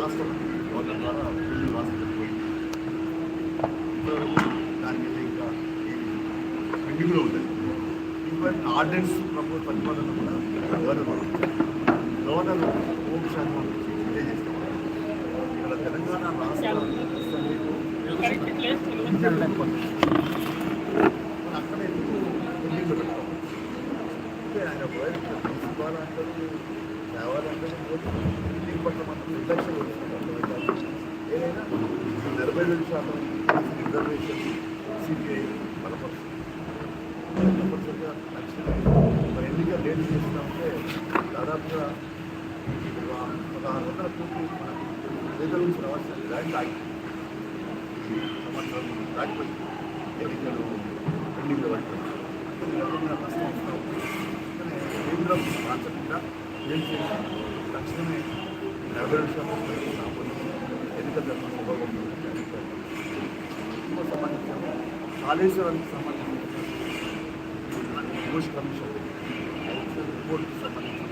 రాష్ట్రపతి ఓనర్ ద్వారా పోయింది ఇంతవరకు దాని మీద ఇంకా పెండింగ్లో ఉంది ఈవెన్ ఆర్డినెన్స్ ప్రభుత్వ పరిపాలన కూడా గవర్నర్ పంపించారు గవర్నర్ శాఖ పంపించి తెలియజేస్తాం ఇక్కడ తెలంగాణ రాష్ట్ర అక్కడ ఎందుకు పెండింగ్లో పెట్టాం అంటే ఆయన పట్ల మాత్రం నిర్లక్ష్యం ఏదైనా నలభై రెండు శాతం రిజర్వేషన్ సిపిఐ బలపరుస్తుంది. మరి ఎన్నిక లేట్ చేసినామంటే దాదాపుగా పదహారు వందల కోట్లు మన పేదల నుంచి రావాల్సిన ల్యాండ్ ఆగి సంవత్సరం దాటిపోయి ఎన్నికలు పెండింగ్ పడిపోయి ఎవరైనా కేంద్రం మార్చకుండా ఏం చేయాలి తక్షణమే నలభై రెండు శాతం ఆమోదించి ఎన్నికల ధర్మ ఇంకో సంబంధించిన కాళేశ్వరానికి సంబంధించిన ఘోష్ కమిషన్ రిపోర్ట్కి సంబంధించి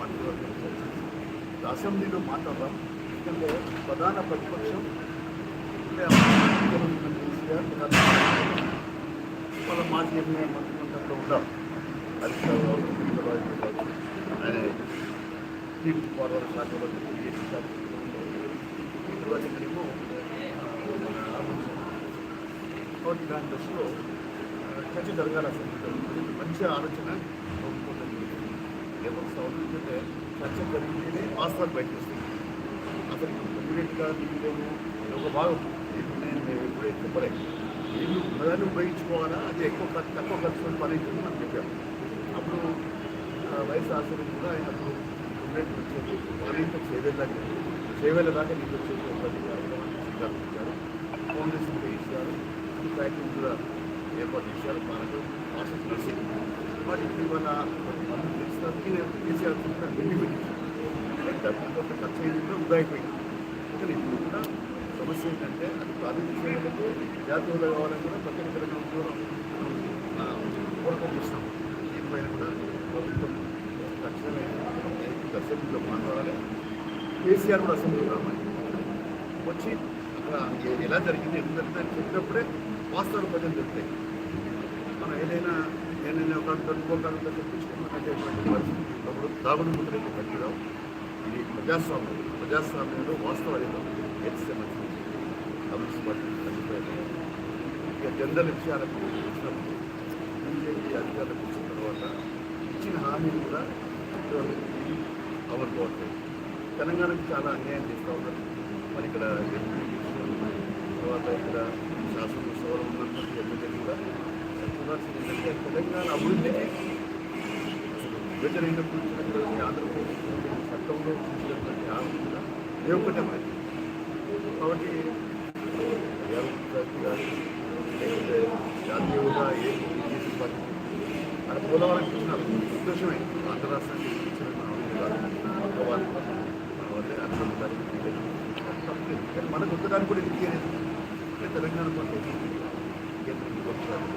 మంత్రివర్గం చర్చించి అసెంబ్లీలో మాట్లాడదాం ఎందుకంటే ప్రధాన ప్రతిపక్షం అంటే ముఖ్యమంత్రి కేసీఆర్ ప్రధాన వాళ్ళ మాజీ ఎమ్మెల్యే మంత్రిమండలిలో ఉండాలి హరీశ్రావు కావచ్చు మిగతా కావచ్చు ఆయన టీవీ ఫార్వర్డ్ శాఖలో ఏసీ కాబట్టి దాని దశలో చర్చ జరగాలి అసలు. మంచి ఆలోచన. కోరుకుంటుంది ఏమో సౌండ్ చర్చ జరిగితేనే వాస్తవాలు బయటకు వస్తుంది అసలు ఇమీడియట్గా నీళ్ళేమో ఒక భాగం నీళ్ళు నేను మేము ఎప్పుడే చెప్పలే. నీళ్ళు ఉపయోగించుకోవాలా? అది ఎక్కువ ఖర్చు తక్కువ ఖర్చు పని అవుతుంది మనం చెప్పాము అప్పుడు వయసు ఆశ్రమం కూడా ఆయన అప్పుడు ఉన్నట్టు వచ్చేది. మరింత చేవేళ్ళకి చేవేళ్ళ దాకా నీకు వచ్చేది ఒకటి శ్రీకారం ఇచ్చారు కాంగ్రెస్ ఇచ్చారు ఈ కూడా ఏర్పాటు చేశారు. మనకు ప్రాసెస్ నడిచింది బట్ ఇప్పుడు ఇవాళ మనం తెలిసిన కేసీఆర్ చూసిన వెళ్ళి పెట్టించారు డబ్బులు కొంత ఖర్చు అయింది కూడా ఉదాయిపోయింది అయిపోయింది కానీ ఇప్పుడు కూడా సమస్య ఏంటంటే అది ప్రాథమిక సేవలకు జాతీయ కావాలని కూడా ప్రత్యేక తెలంగాణ ఉద్యోగం పోరాటం చేస్తాం. దీనిపైన కూడా ప్రభుత్వం తక్షణమే ఇంత అసెంబ్లీలో మాట్లాడాలి కేసీఆర్ కూడా అసెంబ్లీలో రావాలి. వచ్చి అక్కడ ఎలా జరిగింది ఎందుకు జరిగింది అని చెప్పినప్పుడే వాస్తవాలు ప్రజలు చెప్తాయి. మనం ఏదైనా ఏదైనా ఒక ఇంకొకరితో చెప్పించుకున్నటువంటి పరిస్థితి అప్పుడు దాగుడు ముద్రకి పట్టిరావు ఇది ప్రజాస్వామ్యం. ప్రజాస్వామ్యంలో వాస్తవాలు ఏదో మంచిది కమ్యూనిస్ట్ పార్టీ ఇక జనరల్ విషయాలకు వచ్చినప్పుడు బీజేపీ అధికారులకు వచ్చిన తర్వాత ఇచ్చిన హామీలు కూడా ఇంతవరకు ఇది అమలు కావట్లేదు తెలంగాణకు చాలా అన్యాయం చేస్తూ ఉన్నారు మరి ఇక్కడ ఎంపీ తర్వాత ఇక్కడ శాసన సౌరం ఉన్నటువంటి ఎమ్మెల్యేలు కూడా చూడాల్సింది ఏంటంటే తెలంగాణ అభివృద్ధికి అసలు విభజన అయినప్పుడు ఇచ్చినటువంటి ఆంధ్రప్రదేశ్ చట్టంలో చూసినటువంటి హామీ కూడా ఏ ఒక్కటే మరి కాబట్టి ఎవరు కానీ లేకపోతే జాతీయ హోదా ఏ బీజేపీ పార్టీ అది పోలవరం ఇచ్చినారు సంతోషమే ఆంధ్ర రాష్ట్రానికి ఇచ్చిన పక్క మన కానీ మనకు ఉండడానికి కూడా ఇది ఇయ్యలేదు అంటే తెలంగాణ పార్టీ కేంద్ర విపక్షాలు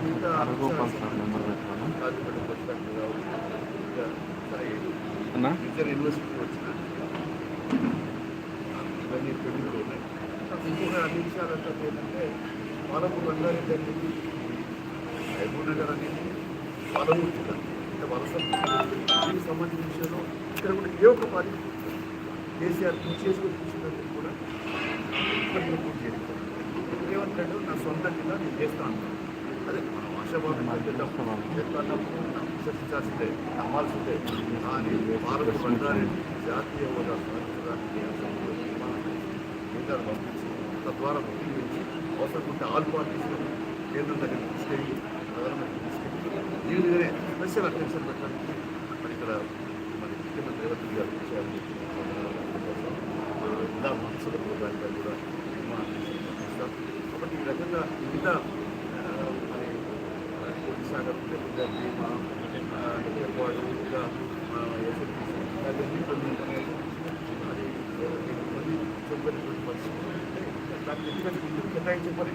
మిగతా గోపాల్ ఇంకా వచ్చిన ఇవన్నీ పెళ్ళిలో ఉన్నాయి ఇంకొక అన్ని విషయాలు అంటే ఏంటంటే పాలమూరు రంగారెడ్డి అనేది మహబూబ్ నగర్ అనేది పాలమూరు అంటే వలస దీనికి సంబంధించిన విషయంలో ఇక్కడ కూడా ఏ ఒక్క పార్టీ కేసీఆర్ పూర్తి చూసినట్టు కూడా ఇప్పటికీ పూర్తి చేయలేదు ఏమంటాడు నా సొంత జిల్లా నేను చేస్తాను అదే మనం ఆశాభావం ఎట్లన్నప్పుడు విశ్వసించాల్సిందే నమ్మాల్సిందే కానీ భారత రంగారెడ్డి జాతీయ హోదా సాధించడానికి కేంద్రాలు పంపించి తద్వారా ముఖ్యమంత్రి అవసరం ఉంటే ఆల్ పార్టీస్ కేంద్రం దగ్గర తీసుకెళ్ళి ప్రధానమంత్రి ఈ విధంగానే స్పెషల్ అటెన్షన్ పెట్టడానికి మరి ఇక్కడ మరి ముఖ్యమంత్రి రేవంత్ గారు చేయాలని చెప్పి మన జిల్లా మనసుల ప్రోగ్రాం కూడా కాబట్టి ఈ రకంగా మిగత ఆ, మరి కొద్దిసాగర్ లేకపోతే భీమా హెడ్వాడు ఇంకా ఎస్ఎల్పిసి ఇవన్నీ కొన్ని అది కొన్ని చెప్పినటువంటి పరిస్థితులు దానికి ఎందుకంటే ముందు కేటాయించే పని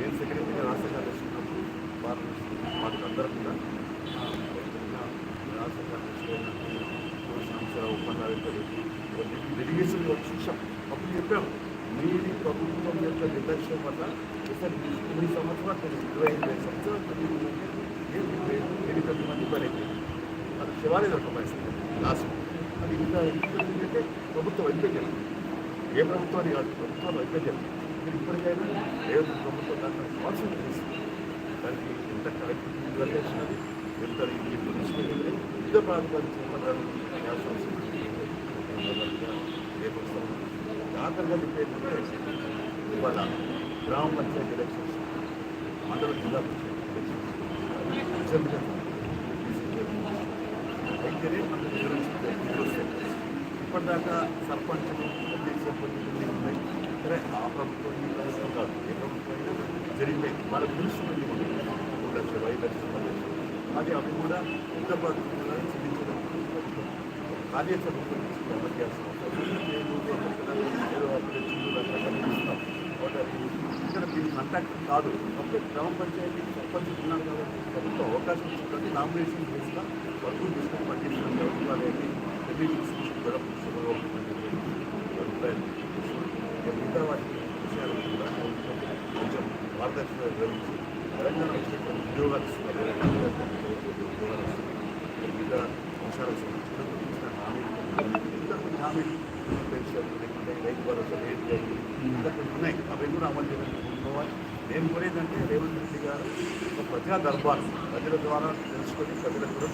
నేను సెక్రటరీగా రాష్ట్ర కార్యదర్శి వారు మాకు అందరూ కూడా. రాష్ట్ర కార్యదర్శి సంవత్సర ఒప్పందాలు డెలిగేషన్ చూసాం అప్పుడు చెప్పాం మీది ప్రభుత్వం యొక్క నిర్లక్ష్యం వల్ల అసలు కొన్ని సంవత్సరాలు ఇరవై ఐదు సంవత్సరాలు ఎనిమిది మంది పని అయిపోయింది. అది శివాలయ ఒక పరిస్థితి లాస్ట్ అది ఇంకా ఎందుకంటే ప్రభుత్వం అయిపోయింది. ఏ ప్రభుత్వాన్ని కాదు ప్రభుత్వాలు అయిపోయింది. మీరు ఇప్పటికైనా ప్రభుత్వం దాంట్లో స్పాన్సర్ దానికి ఎంత కలెక్టర్ నిర్వహించినది ఎంత ఈ పొజిషన్ యుద్ధ ప్రాతిపదిక రేపు ఆఖరిగా చెప్పేంటంటే ఇవాళ గ్రామ పంచాయతీ ఎలక్షన్స్ మండల జిల్లా పంచాయతీ ఎలక్షన్స్ అసెంబ్లీ అయితేనే మనకు ఇప్పటిదాకా సర్పంచులు ఎంపీసీ పొజిషన్లు ఉన్నాయి సరే ఆ ప్రభుత్వం ఈ ప్రభుత్వం కాదు ఏ ప్రభుత్వం అయినా జరిగిపోయింది వాళ్ళకి తెలుస్తుంది మూడు లక్షలు ఐదు లక్షలు పది లక్షలు అది అవి కూడా ఎంత పడుతుందో చెల్లించడం ప్రభుత్వం కార్యాచరణ అమలు చేస్తాం ఏదో అప్పుడు చిల్లు రకరకాలు ఇస్తాం కాబట్టి అది ఇక్కడ దీనికి కాంటాక్ట్ కాదు అంటే గ్రామ పంచాయతీ సర్పంచ్ ఉన్నారు కాబట్టి ప్రభుత్వం అవకాశం ఇచ్చినట్టు నామినేషన్ బేస్గా వర్క్ తీసుకొని పనిచేసిన ప్రభుత్వాలు ఏంటి పెళ్ళి తీసుకుంటారు అభిప్రాయం మిగతా వాటి విషయాలు కూడా కొంచెం పారదర్శకంగా నిర్వహించి తెలంగాణ వచ్చినటువంటి ఉద్యోగాలు ఇస్తున్నారు ఉద్యోగాలు ఇస్తున్నారు మిగతా అంశాలకు సంబంధించిన ఇచ్చిన హామీలు ఇంకా కొన్ని హామీలు పెన్షన్ లేకుంటే రైతు భరోసా రేట్ అయ్యి ఇంకా కొన్ని ఉన్నాయి అవి కూడా అమలు చేసుకోవాలి నేను కోరేదంటే రేవంత్ రెడ్డి గారు ఒక ప్రజా దర్బార్ ప్రజల ద్వారా తెలుసుకొని ప్రజలకు కూడా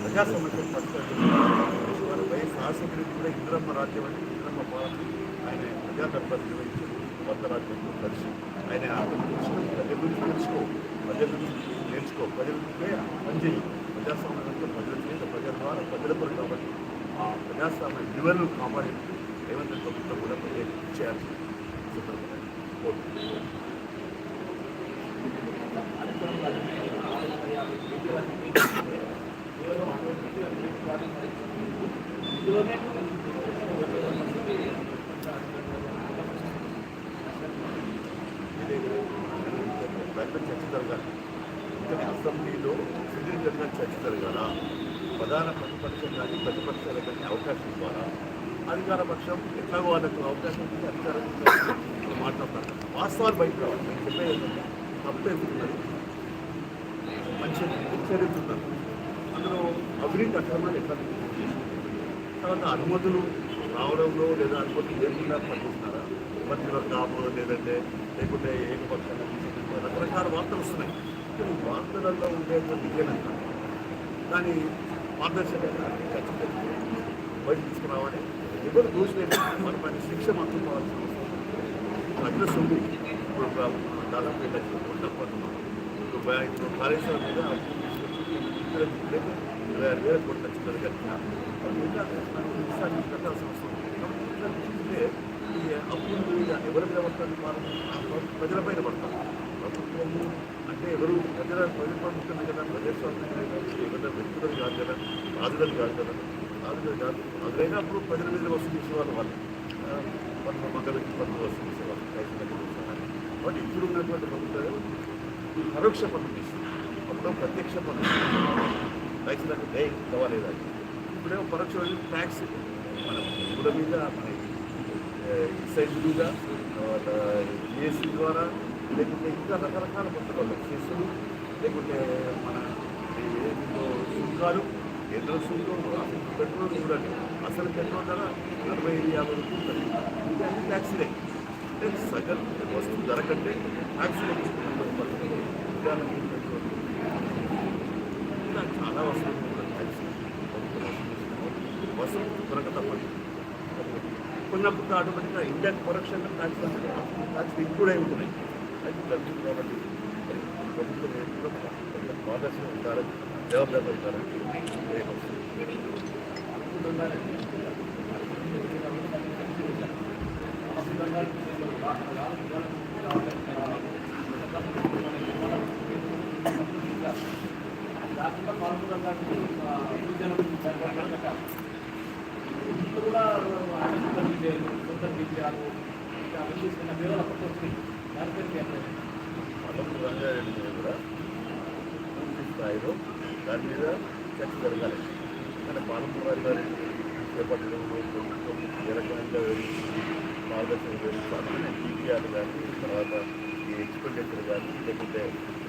ప్రజా సమస్యలు పరిష్కరించారు వైఎస్ రాజశేఖర కూడా ఇంద్రమ్మ రాజ్యం అంటే ఇంద్రమ్మ పాలన ఆయన ప్రజా దర్బార్ నిర్వహించి కొత్త రాజ్యంతో కలిసి ఆయన తెలుసుకొని ప్రజల గురించి తెలుసుకో ప్రజల గురించి నేర్చుకో ప్రజల గురించే పనిచేయి ప్రజాస్వామ్యంలో ప్రజల చేత ప్రజల ద్వారా ప్రజల కొరకు కాబట్టి ఆ ప్రజాస్వామ్య విలువలను కాపాడేందుకు రేవంత్ రెడ్డి ప్రభుత్వం కూడా ప్రజలు చేయాలి కోరుకుంటున్నాను పెద్ద చర్చ జరగాలి ఇక్కడ అసెంబ్లీలో సుదీర్ఘంగా చర్చ జరగాల ప్రధాన ప్రతిపక్షం కానీ ప్రతిపక్షాలు కానీ అవకాశం ద్వారా అధికార పక్షం ఎట్లాగో వాళ్ళకు అవకాశం ఇచ్చి అధికారం మాట్లాడతారు. వాస్తవాలు బయట రావాలి. నేను చెప్పేది తప్పు ఎదుగుతున్నది మంచి చర్యతున్నారు అందులో అవినీతి అక్రమాలు ఎట్లా తర్వాత అనుమతులు రావడంలో లేదా అనుమతులు లేకుండా పనిచేస్తున్నారా? మధ్యలో కాపు లేదంటే లేకుంటే ఏకపక్షాలు రకరకాల వార్తలు వస్తున్నాయి. కానీ వార్తలలో ఉండేటువంటి విజయనంత కానీ పారదర్శకంగా ఖచ్చితంగా బయట తీసుకురావాలి. ఎవరు దోషులేదు మరి మన శిక్ష మాత్రం కావాల్సిన అవసరం ఉంది. ఇప్పుడు దాదాపు ఏడు లక్షల ఇప్పుడు ఇప్పుడు కాళేశ్వరం మీద ఇరవై ఆరు వేల కోట్ల చిల్లర కట్టిన అది కట్టాల్సిన అవసరం ఉంది. ఇట్లా చూస్తే ఈ అప్పులు ఎవరి మీద పడతారు ప్రజలపైన పడతారు. ప్రభుత్వము అంటే ఎవరు ప్రజల ప్రభుత్వం కదా ప్రజాస్వామ్యం ఎవరైనా వ్యక్తులు కాదు కదా రాజులను కాదు కదా రాజులు కాదు రాజులైనప్పుడు ప్రజల మీద వసూలు చేసేవాళ్ళు వాళ్ళు పన్ను మంగళకి పన్ను వసూలు చేసేవాళ్ళు రైతులకు చేసేవాళ్ళు. కాబట్టి ఇప్పుడు ఉన్నటువంటి ప్రభుత్వం ఈ పరోక్ష పన్ను తీస్తుంది అప్పుడు ప్రత్యక్ష పన్ను రైతులకు డే కావాలేదా ఇప్పుడేమో పరోక్ష ట్యాక్స్ మన ఇప్పుడ మీద మన ఎక్సైజ్ మీద తర్వాత జిఎస్టీ ద్వారా లేకుంటే ఇంకా రకరకాల పుస్తకాలు సెస్సులు లేకుంటే మన ఈ ఏదో సుంకాలు కేంద్ర సుంకం పెట్రోల్ చూడండి అసలు పెట్రోల్ ధర నలభై ఐదు యాభై రూపాయలు తగ్గింది. ఇంకా అన్ని ట్యాక్సీలే అంటే సగం వస్తువు ధర కంటే ట్యాక్సీలు ఉదాహరణకి పెట్రోల్. ఇలా చాలా వస్తువులు ట్యాక్సీ ప్రభుత్వం వసూలు తప్పదు. కొన్నప్పుడు ఆటోమేటిక్గా ఇండియాకి పరోక్షంగా ట్యాక్స్ ట్యాక్స్ ఇంక్లూడ్ అయి ఉంటున్నాయి. అది తగ్గుతుంది కాబట్టి ప్రభుత్వం ఏంటో కొంచెం పాదర్శనం ఉండాలని జవాబుదారి పడతారు అల్లూరు రంగారెడ్డి మీద కూడా పూర్తి స్థాయిలో దాని మీద చర్చ జరగాలి ఎందుకంటే పాలమూరు రంగారెడ్డి చేపట్టడంలో ప్రభుత్వం ఏ రకంగా మార్గదర్శనం వివరిస్తామని టీపీఆర్ కానీ తర్వాత ఈ ఎక్స్పెండిచర్ కానీ లేకుంటే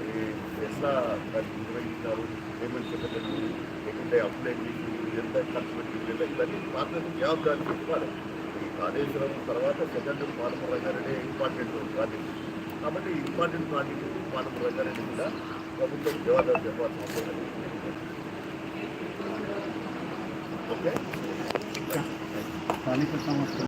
ఈ ఎట్లా దాన్ని నిర్వహించినారు పేమెంట్ చెప్పలేదు లేకుంటే అప్లై చేసి ఎంత ఖర్చు పెట్టి ఇవన్నీ మాత్రం జవాబుదారి చెప్పుకోవాలి ఈ కాళేశ్వరం తర్వాత second Palamuru Rangareddy important project కాబట్టి ఇంపార్టెంట్ ప్రాజెక్ట్ పాలమూరు రంగారెడ్డి కూడా ప్రభుత్వం జవాబు చెప్పాల్సిన అవసరం ఓకే? స్థానిక సంస్థ